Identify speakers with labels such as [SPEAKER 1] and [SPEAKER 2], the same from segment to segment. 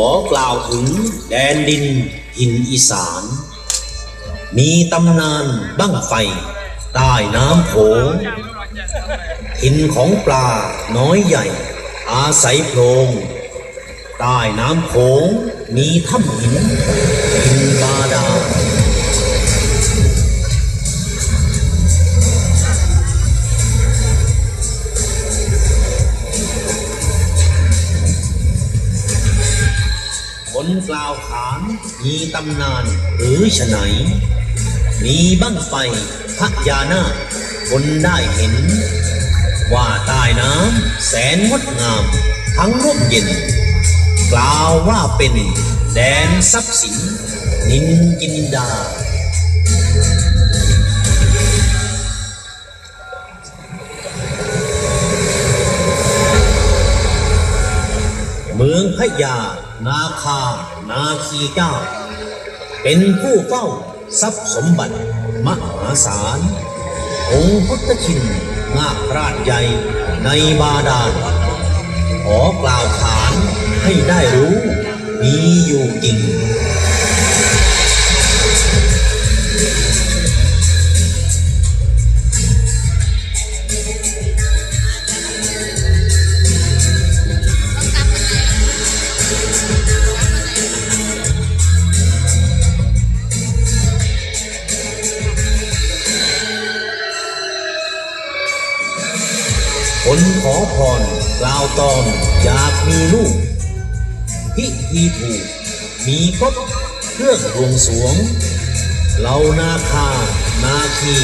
[SPEAKER 1] ขอกล่าวถึงแดนดินหินอีสาน มีตำนานบั้งไฟใต้น้ำโขงหินของปลาน้อยใหญ่ อาศัยโพรงใต้น้ำโขงมีถ้ำหินหินบาดาล กล่าวขานมีตำนานหรือฉไหน มีบั้งไฟพญานาคนได้เห็น ว่าใต้น้ำแสนงดงาม ทั้งร่มเย็น กล่าวว่าเป็นแดนทรัพย์สินนินจินดาเมืองพญา นาคา นาคีเจ้า เป็นผู้เฝ้าทรัพย์สมบัติมหาศาล องค์พุทธชินนาคราชใหญ่ในบาดาล ขอกล่าวขานให้ได้รู้ มีอยู่จริง พรกล่าวตอนอยากมีลูก พิธีถูก มีครบเครื่องบวงสวงเหล่านาคา นาคี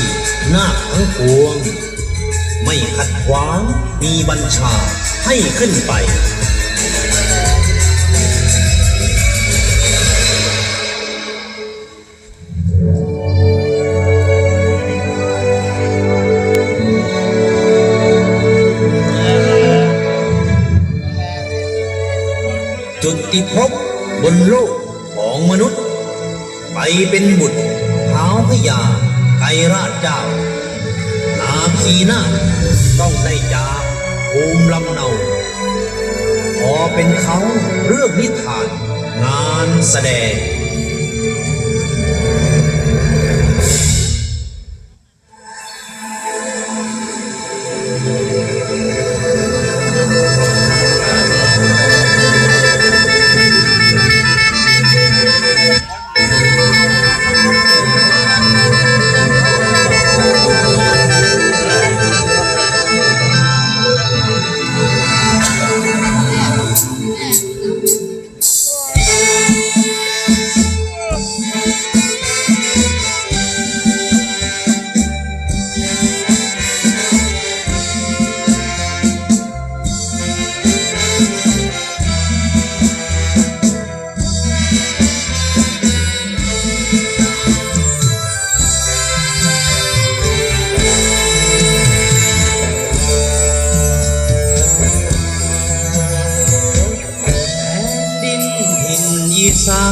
[SPEAKER 1] นาคทั้งปวง ไม่ขัดขวางมีบัญชาให้ขึ้นไป อีกภพบนโลกของมนุษย์ ไปเป็นบุตรเท้าพญาไกรราชเจ้า นาคีนาต้องได้จาภูมิลำเนา พอเป็นเขาเรื่องนิทาน งานแสดง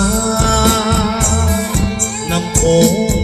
[SPEAKER 1] อีส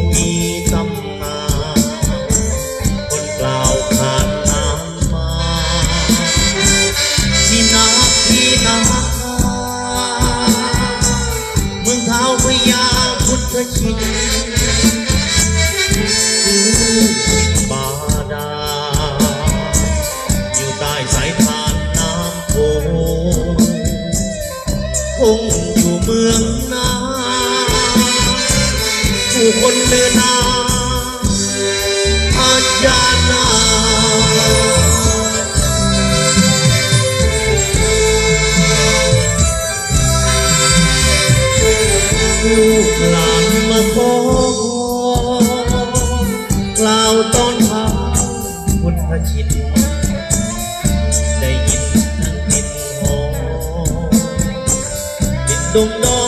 [SPEAKER 1] ลูกหลานมาขอกล่าวตอนเช้าพุทธชินได้ยินทั้งกลิ่นหอมดินดงดอง